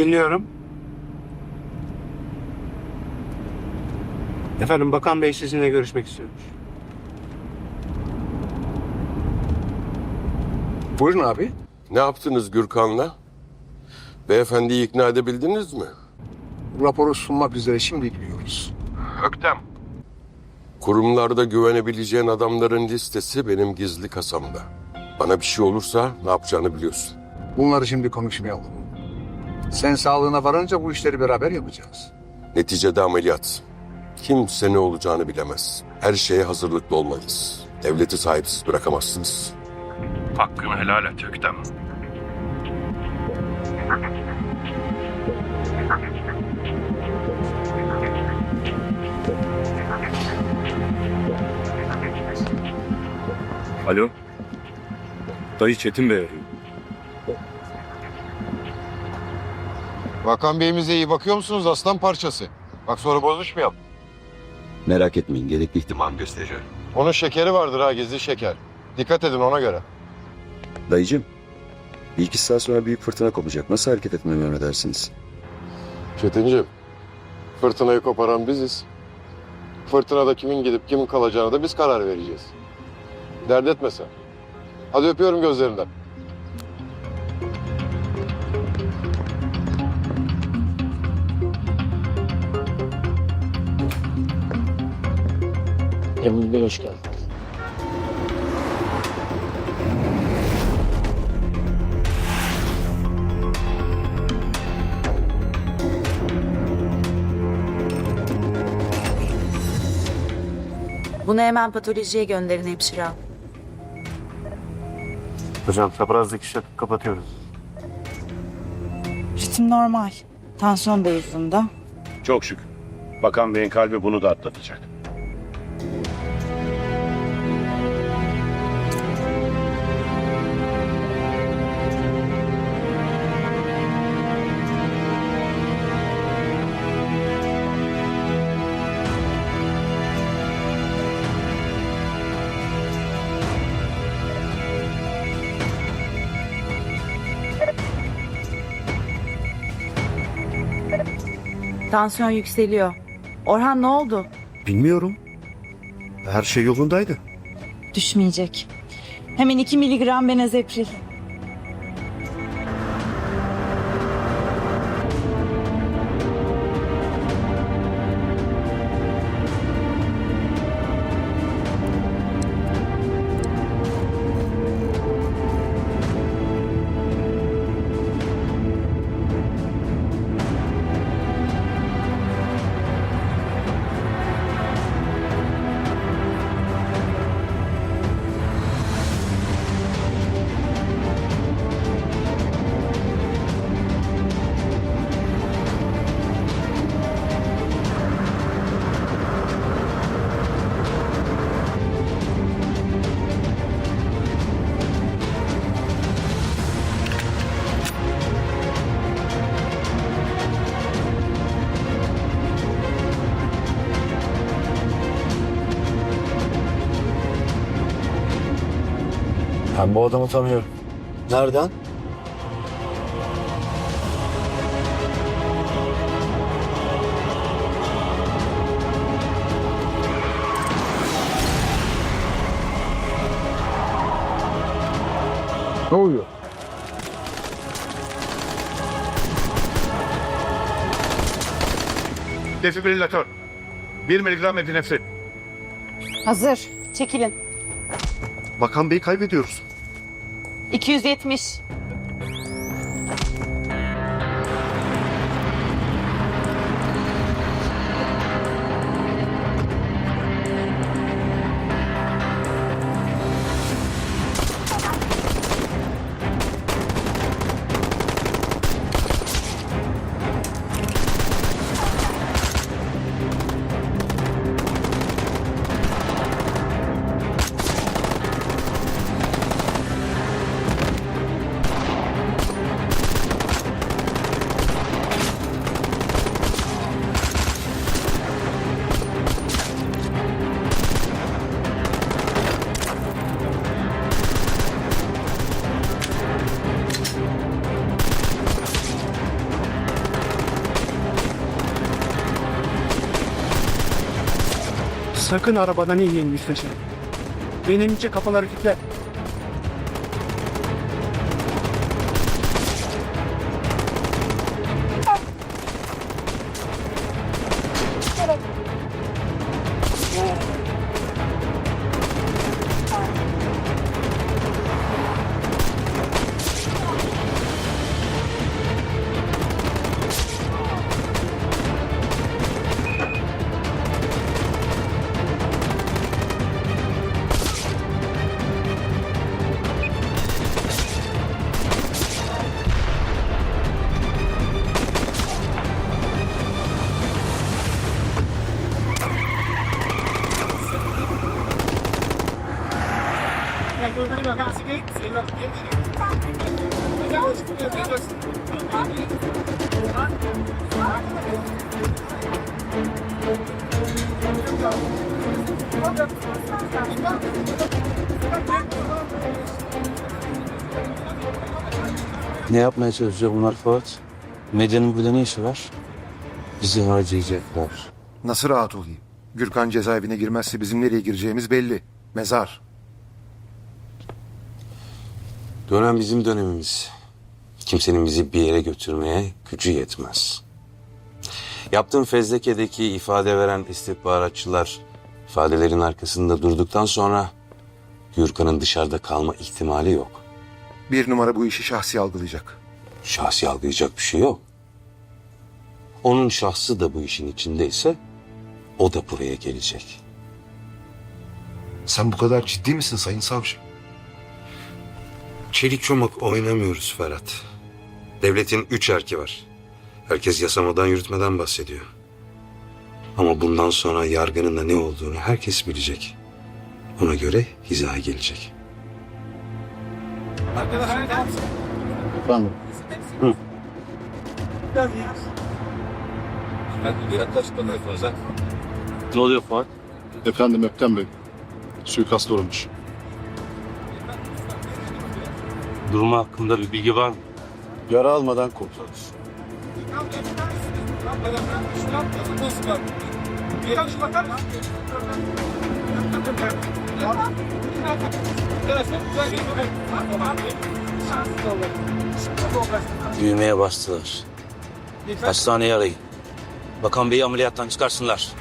Dinliyorum. Efendim Bakan Bey sizinle görüşmek istiyormuş. Buyurun abi. Ne yaptınız Gürkan'la? Beyefendiyi ikna edebildiniz mi? Raporu sunmak üzere şimdi gidiyoruz. Öktem. Kurumlarda güvenebileceğin adamların listesi benim gizli kasamda. Bana bir şey olursa ne yapacağını biliyorsun. Bunları şimdi konuşmayalım. Sen sağlığına varınca bu işleri beraber yapacağız. Neticede ameliyat. Kimse ne olacağını bilemez. Her şeye hazırlıklı olmalıyız. Devleti sahipsiz bırakamazsınız. Hakkını helal et Öktem. Alo. Dayı Çetin Bey arıyor. Bakan Bey'imize iyi bakıyor musunuz aslan parçası? Bak sonra bozuşmayalım. Merak etmeyin gerekli ihtimam gösteriyorum. Onun şekeri vardır ha gizli şeker. Dikkat edin ona göre. Dayıcım bir iki saat sonra büyük fırtına kopacak. Nasıl hareket etmemi emredersiniz? Çetinciğim, fırtınayı koparan biziz. Fırtınada kimin gidip kimin kalacağına da biz karar vereceğiz. Dert etme sen. Hadi öpüyorum gözlerinden. Cemil Bey hoş geldin. Bunu hemen patolojiye gönderin hemşire hanım. Hocam çaprazlık işi kapatıyoruz. Ritim normal. Tansiyon da yüzünde. Çok şükür. Bakan Bey'in kalbi bunu da atlatacak. Tansiyon yükseliyor. Orhan ne oldu? Bilmiyorum. Her şey yolundaydı. Düşmeyecek. Hemen 2 miligram benezepril. Ben bu adamı tanıyorum. Nereden? Ne oluyor? Defibrilatör. 1 miligram epinefrin. Hazır. Çekilin. Bakan Bey'i kaybediyoruz. 270. Sakın arabadan inmeyin müsteşar. Benimce kafaları kilitler. Ne yapmaya çalışıyor bunlar Fuat? Medyanın burada ne işi var? Bizi harcayacaklar. Nasıl rahat olayım? Gürkan cezaevine girmezse bizim nereye gireceğimiz belli. Mezar. Dönem bizim dönemimiz. Kimsenin bizi bir yere götürmeye gücü yetmez. Yaptığım fezlekedeki ifade veren istihbaratçılar ifadelerin arkasında durduktan sonra Gürkan'ın dışarıda kalma ihtimali yok. Bir numara bu işi şahsi algılayacak. Şahsi algılayacak bir şey yok. Onun şahsı da bu işin içindeyse o da buraya gelecek. Sen bu kadar ciddi misin sayın savcı? Çelik çomak oynamıyoruz Ferhat. Devletin üç erki var. Herkes yasamadan yürütmeden bahsediyor. Ama bundan sonra yargının da ne olduğunu herkes bilecek. Ona göre hizaya gelecek. Ne oluyor Fuat? Efendim Öktem Bey. Suikast olmuş. Durumu hakkında bir bilgi var mı? Yara almadan kurtuluruz. Büyümeye bastılar. Hastaneyi arayın. Bakan Bey'i ameliyattan çıkarsınlar.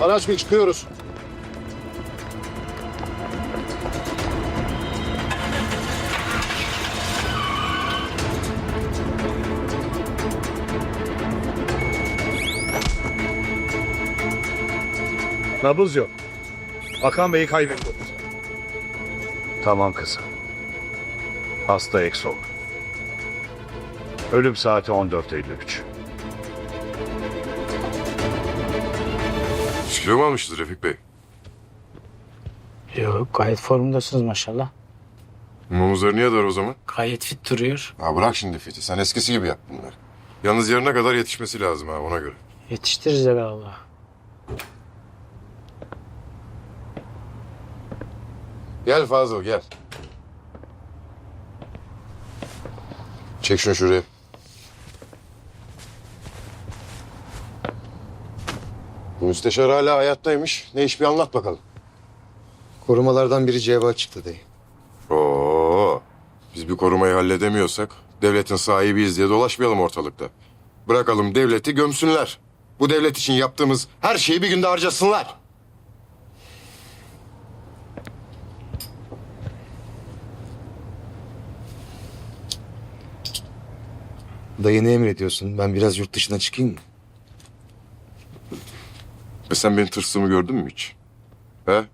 Araç Bey çıkıyoruz. Nabız yok. Bakan Bey'i kaybettik. Tamam kızım. Hasta Exol. Ölüm saati 14.53. Kilo mu almıştır Refik Bey? Yok gayet formundasınız maşallah. Mumuzları niye dar o zaman? Gayet fit duruyor. Ha bırak şimdi Fethi. Sen eskisi gibi yap bunları. Yalnız yarına kadar yetişmesi lazım ha ona göre. Yetiştiririz Allah. Gel Fazıl gel. Çek şunu şuraya. Müsteşar hala hayattaymış. Ne iş bir anlat bakalım. Korumalardan biri cevap çıktı dayı. Oo, biz bir korumayı halledemiyorsak devletin sahibiyiz diye dolaşmayalım ortalıkta. Bırakalım devleti gömsünler. Bu devlet için yaptığımız her şeyi bir günde harcasınlar. Dayı ne emrediyorsun? Ben biraz yurt dışına çıkayım mı? E sen benim tırstığımı gördün mü hiç? He?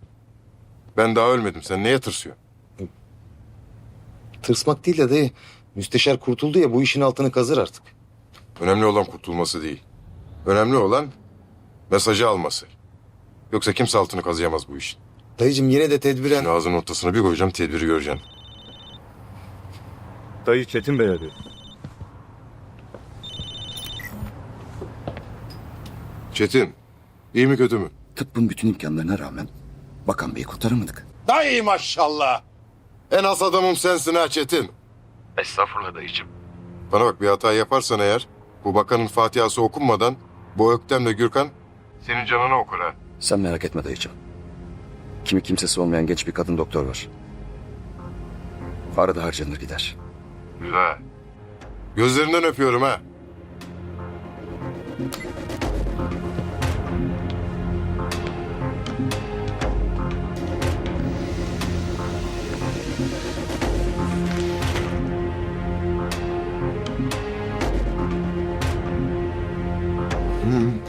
Ben daha ölmedim. Sen neye tırsıyorsun? Tırsmak değil de dayı. Müsteşar kurtuldu ya bu işin altını kazır artık. Önemli olan kurtulması değil. Önemli olan mesajı alması. Yoksa kimse altını kazıyamaz bu işin. Dayıcım yine de tedbiren... Şimdi ağzının ortasına bir koyacağım tedbiri göreceksin. Dayı Çetin Bey arıyor. Çetin, iyi mi kötü mü? Tıbbın bütün imkanlarına rağmen Bakan Bey'i kurtaramadık. Dayı maşallah. En az adamım sensin ha Çetin. Estağfurullah dayıcığım. Bana bak bir hata yaparsan eğer bu bakanın fatihası okunmadan Bu Öktem'le Gürkan senin canını okur ha. Sen merak etme dayıcığım. Kimi kimsesi olmayan genç bir kadın doktor var. Arada harcanır gider. Güzel. Gözlerinden öpüyorum ha.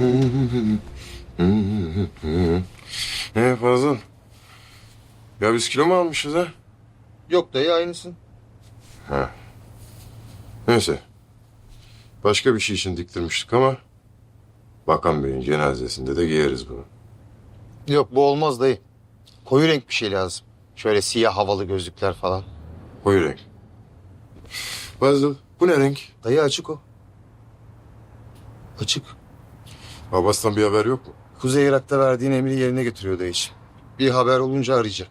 Ne fazla? Ya biz kilo mu almışız ha? Yok dayı aynısın. Neyse. Başka bir şey için diktirmiştik ama... Bakan Bey'in cenazesinde de giyeriz bunu. Yok bu olmaz dayı. Koyu renk bir şey lazım. Şöyle siyah havalı gözlükler falan. Koyu renk. Fazıl, bu ne renk? Dayı açık o. Açık. Abbas'tan bir haber yok mu? Kuzey Irak'ta verdiğin emri yerine getiriyor dayıcığım. Bir haber olunca arayacak.